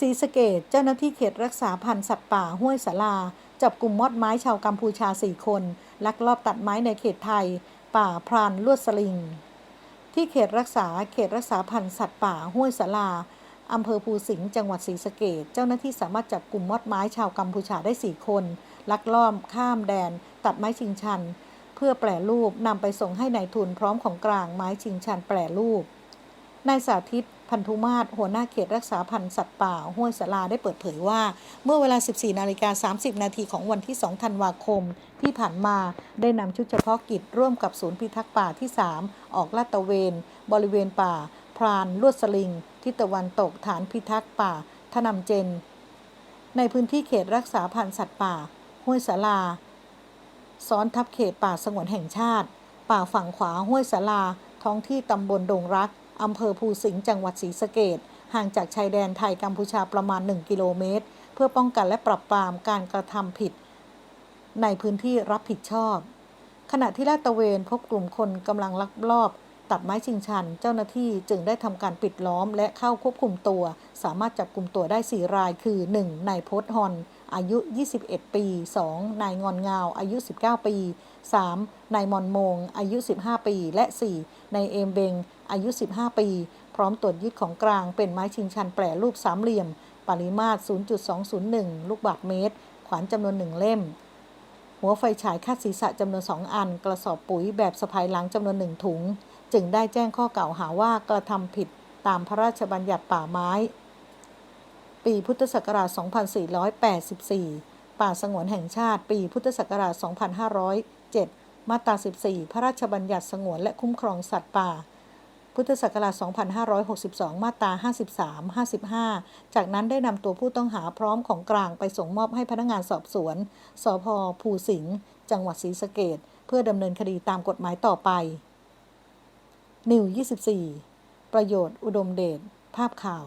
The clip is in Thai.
ศรีสะเกดเจ้าหน้าที่เขตรักษาพันธุ์สัตว์ป่าห้วยสาลา จับกลุ่มมอดไม้ชาวกัมพูชา 4 คน ลักลอบตัดไม้ในเขตไทย ป่าพรานลวดสลิง ที่เขตรักษาเขตรักษาพันธุ์สัตว์ป่าห้วยสาลาอำเภอภูสิงห์จังหวัดศรีสะเกดเจ้าหน้าที่สามารถจับกลุ่มมอดไม้ชาวกัมพูชาได้ 4 คน ลักลอบข้ามแดน ตัดไม้ชิงชัน เพื่อแปรรูปนำไปส่งให้ในายทุนพร้อมของกลางไม้ชิงชันแปรรูป นายสาธิตพันธุมาศหัวหน้าเขตรักษาพันธุ์สัตว์ป่า ห้วยสลาได้เปิดเผยว่า เมื่อเวลา 14 นาฬิกา 30 นาทีของวันที่ 2 ธันวาคม ที่ผ่านมาได้นำชุดเฉพาะกิจร่วมกับศูนย์พิทักษ์ป่าที่ 3 ออกลาดตระเวน บริเวณป่า พรานลวดสลิงทิศตะวันตกฐานพิทักษ์ป่าทนำเจน ในพื้นที่เขตรักษาพันธุ์สัตว์ป่า ห้วยสลา ซ้อนทับเขตป่าสงวนแห่งชาติ ป่าฝั่งขวาห้วยสลา ท้องที่ตำบลดงรัก อำเภอภูสิงห์จังหวัดศรีสะเกดห่างจากชายแดนไทยกัมพูชาประมาณ 1 กิโลเมตร เพื่อป้องกันและปรับปรามการกระทำผิด ในพื้นที่รับผิดชอบ ขณะที่ลาดตระเวนพบกลุ่มคนกำลังลักลอบ ตัดไม้ชิงชัน เจ้าหน้าที่จึงได้ทำการปิดล้อมและเข้าควบคุมตัว สามารถจับกลุ่มตัวได้ 4 รายคือ 1. นายพสฮอน อายุ 21 ปี 2. นายงอนเงาอายุ 19 ปี 3. นายมอนมง อายุ 15 ปี และ 4. นายเอมเบง อายุ 15 ปี พร้อมตรวจยึดของกลางเป็นไม้ชิงชันแปรรูปสามเหลี่ยม ปริมาตร 0.201 ลูกบาศก์เมตร ขวานจำนวนหนึ่งเล่ม หัวไฟฉายคาดศีรษะจำนวน 2 อัน กระสอบปุ๋ยแบบสะพายหลังจำนวนหนึ่งถุง จึงได้แจ้งข้อกล่าวหาว่ากระทำผิดตามพระราชบัญญัติป่าไม้ ปีพุทธศักราช 2484 ป่าสงวนแห่งชาติ ปีพุทธศักราช 2507 มาตรา 14 พระราชบัญญัติสงวนและคุ้มครองสัตว์ป่า พุทธศักราช 2562 มาตรา 53 55 จากนั้นได้นำตัวผู้ต้องหาพร้อมของกลางไปส่งมอบให้พนักงานสอบสวน สพภูสิงห์ จังหวัดศรีสะเกดเพื่อดำเนินคดีตามกฎหมายต่อไป นิว 24 ประโยชน์ อุดมเดช ภาพข่าว